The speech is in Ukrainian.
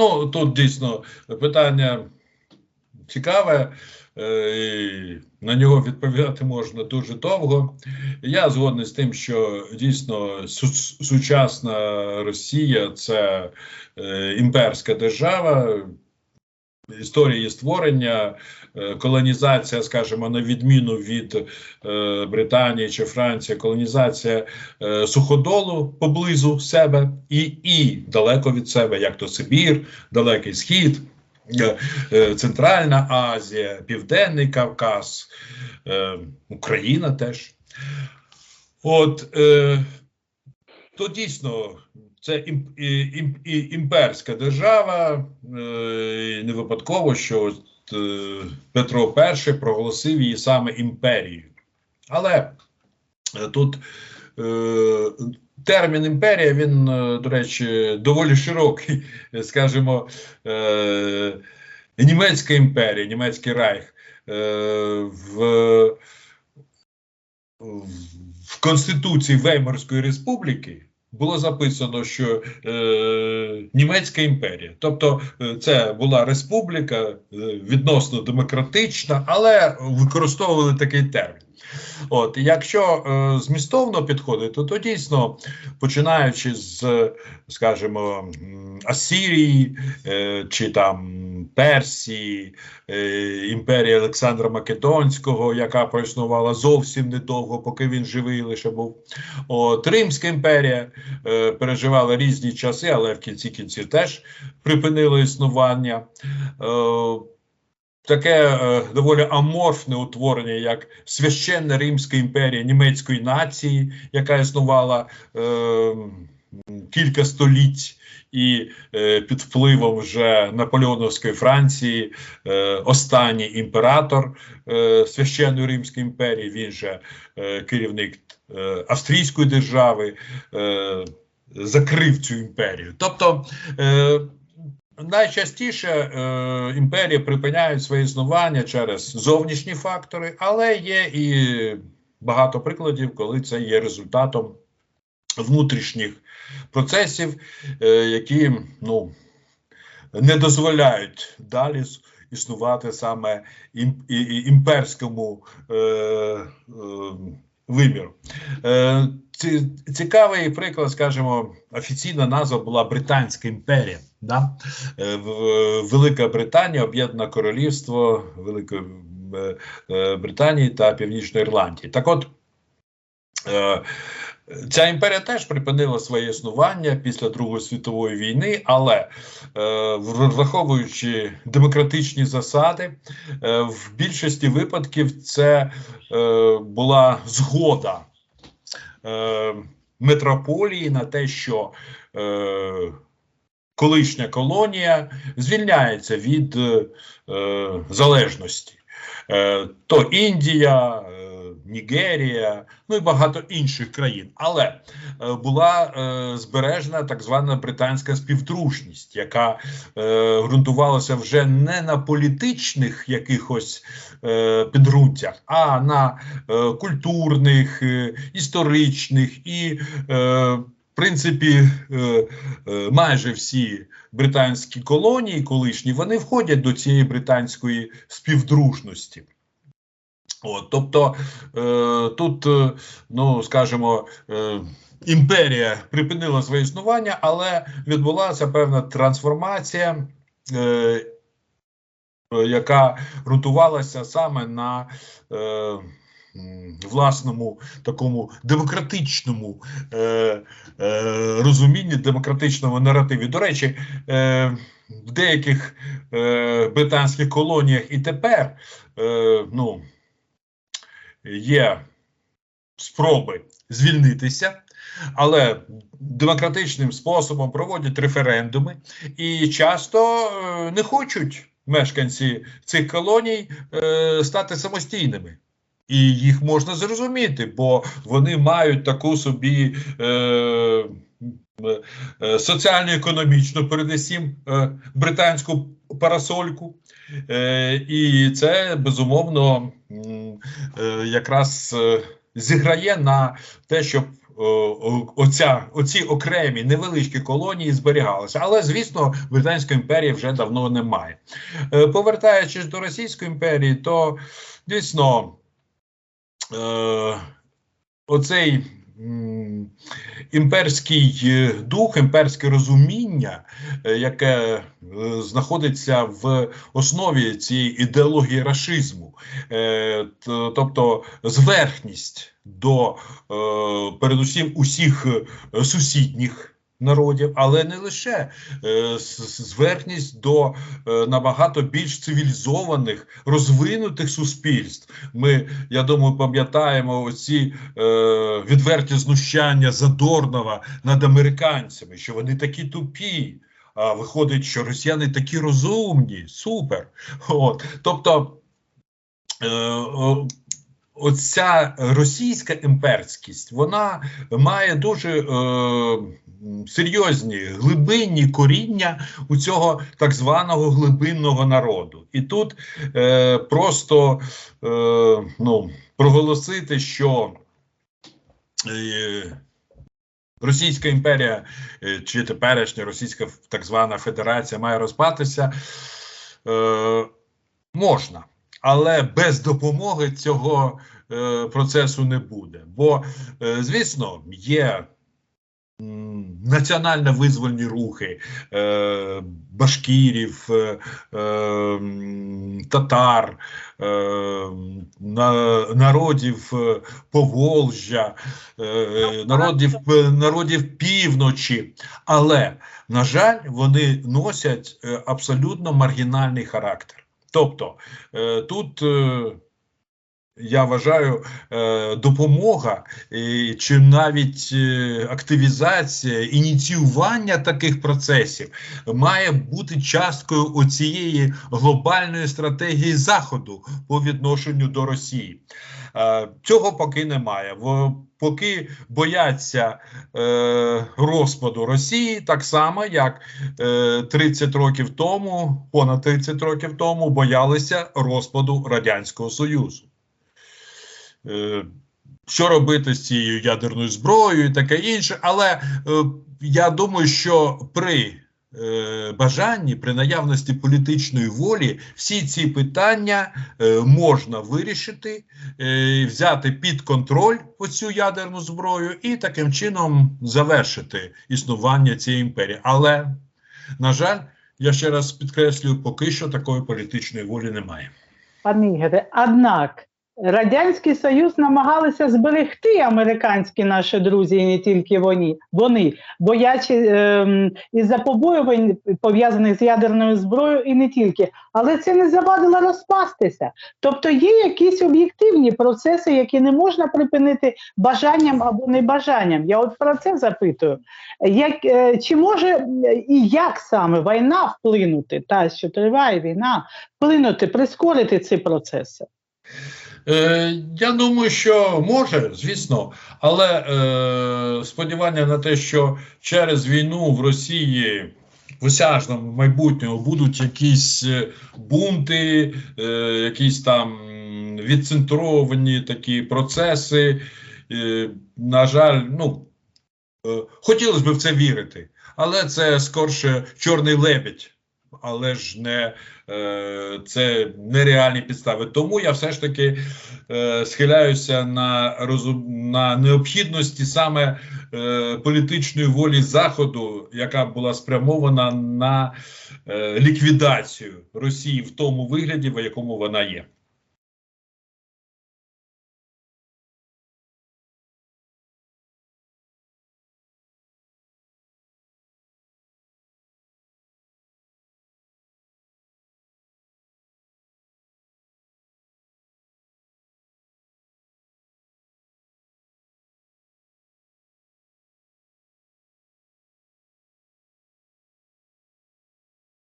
Ну тут дійсно питання цікаве, е, і на нього відповідати можна дуже довго. Я згодний з тим, що дійсно сучасна Росія це е, імперська держава. Історія її створення, е, колонізація, скажімо, на відміну від е, Британії чи Франції, колонізація е, суходолу поблизу себе і, і далеко від себе, як то Сибір, Далекий Схід, Центральна Азія, Південний Кавказ, Україна теж. От то дійсно це імперська держава, е, не випадково, що е, Петро І проголосив її саме імперією. Але е, тут термін імперія, він, до речі, доволі широкий, скажімо, німецька імперія, німецький райх. В, в Конституції Веймарської республіки було записано, що е, Німецька імперія, тобто е, це була республіка е, відносно демократична, але використовували такий термін. От, якщо е, змістовно підходити, то дійсно, починаючи з, скажімо, Асирії е, чи там Персії, е, імперії Олександра Македонського, яка проіснувала зовсім недовго, поки він живий лише був. От, Римська імперія е, переживала різні часи, але в кінці кінців теж припинила існування. Е, Таке е, доволі аморфне утворення, як священна Римська імперія німецької нації, яка існувала е, кілька століть, і е, під впливом вже Наполеоновської Франції, е, останній імператор е, священної Римської імперії, він же е, керівник е, Австрійської держави, е, закрив цю імперію. Тобто е, найчастіше е, імперії припиняють своє існування через зовнішні фактори, але є і багато прикладів, коли це є результатом внутрішніх процесів, е, які ну, не дозволяють далі існувати саме ім, і, і- імперському е, е, виміру. Е, цікавий приклад, скажімо, офіційна назва була Британська імперія. Да? Е, Велика Британія, Об'єднане Королівство Великої е, е, Британії та Північної Ірландії. Так от. Ця імперія теж припинила своє існування після Другої світової війни, але вр- враховуючи демократичні засади, в більшості випадків це була згода е, метрополії на те, що е, колишня колонія звільняється від е, залежності. Е, то Індія, Нігерія, ну і багато інших країн. Але е, була е, збережена так звана британська співдружність, яка е, ґрунтувалася вже не на політичних якихось е, підґрунтях, а на е, культурних, е, історичних і е, в принципі, е, е, майже всі британські колонії, колишні, вони входять до цієї британської співдружності. От, тобто е, тут, е, ну скажімо, е, імперія припинила своє існування, але відбулася певна трансформація, е, яка ґрунтувалася саме на е, власному такому демократичному е, е, розумінні, демократичному наративі. До речі, е, в деяких е, британських колоніях і тепер е, ну, є спроби звільнитися, але демократичним способом проводять референдуми і часто е, не хочуть мешканці цих колоній е, стати самостійними. І їх можна зрозуміти, бо вони мають таку собі е, е, соціально-економічну, передусім, британську парасольку. І це безумовно якраз е, зіграє на те, щоб о, оця, оці окремі невеличкі колонії зберігалися. Але, звісно, Британської імперії вже давно немає. Е, повертаючись до Російської імперії, то дійсно е, оцей імперський е, дух, імперське розуміння, е, яке е, знаходиться в основі цієї ідеології рашизму, тобто зверхність до передусім усіх сусідніх. Народів, але не лише е, зверхність до е, набагато більш цивілізованих, розвинутих суспільств. Ми, я думаю, пам'ятаємо оці е, відверті знущання Задорнова над американцями, що вони такі тупі. А виходить, що росіяни такі розумні, супер. От. Тобто, е, оця російська імперськість, вона має дуже серйозні глибинні коріння у цього так званого глибинного народу. І тут е, просто е, ну, проголосити, що е, Російська імперія е, чи теперішня Російська так звана Федерація має розпатися е, можна, але без допомоги цього е, процесу не буде. Бо, е, звісно, є м, національно-визвольні рухи е, башкірів, е, е, татар, е, на, народів е, Поволжя, е, народів, е, народів півночі. Але, на жаль, вони носять абсолютно маргінальний характер. Тобто тут. Я вважаю, е, допомога чи навіть е, активізація, ініціювання таких процесів має бути часткою оцієї глобальної стратегії Заходу по відношенню до Росії. Е, Цього поки немає. Поки бояться е, розпаду Росії, так само як е, 30 років тому, понад 30 років тому, боялися розпаду Радянського Союзу. Е, що робити з цією ядерною зброєю і таке інше. Але е, я думаю, що при е, бажанні, при наявності політичної волі, всі ці питання можна вирішити, взяти під контроль оцю ядерну зброю і таким чином завершити існування цієї імперії. Але, на жаль, я ще раз підкреслюю, поки що такої політичної волі немає. Пане Ігоре, однак Радянський Союз намагалися зберегти американські наші друзі, і не тільки вони, вони боячи ем, із-за побоювань пов'язаних з ядерною зброєю, і не тільки, але це не завадило розпастися. Тобто є якісь об'єктивні процеси, які не можна припинити бажанням або небажанням. Я от про це запитую. Як, е, чи може е, і як саме війна вплинути, та що триває війна, вплинути, прискорити ці процеси? Е, я думаю, що може, звісно, але е, сподівання на те, що через війну в Росії в осяжному майбутньому будуть якісь е, бунти, якісь там відцентровані такі процеси. На жаль, ну хотілося б в це вірити, але це скорше чорний лебідь. Але ж не е, це нереальні підстави. Тому я все ж таки е, схиляюся на розум на необхідності саме е, політичної волі Заходу, яка була спрямована на ліквідацію Росії в тому вигляді, в якому вона є.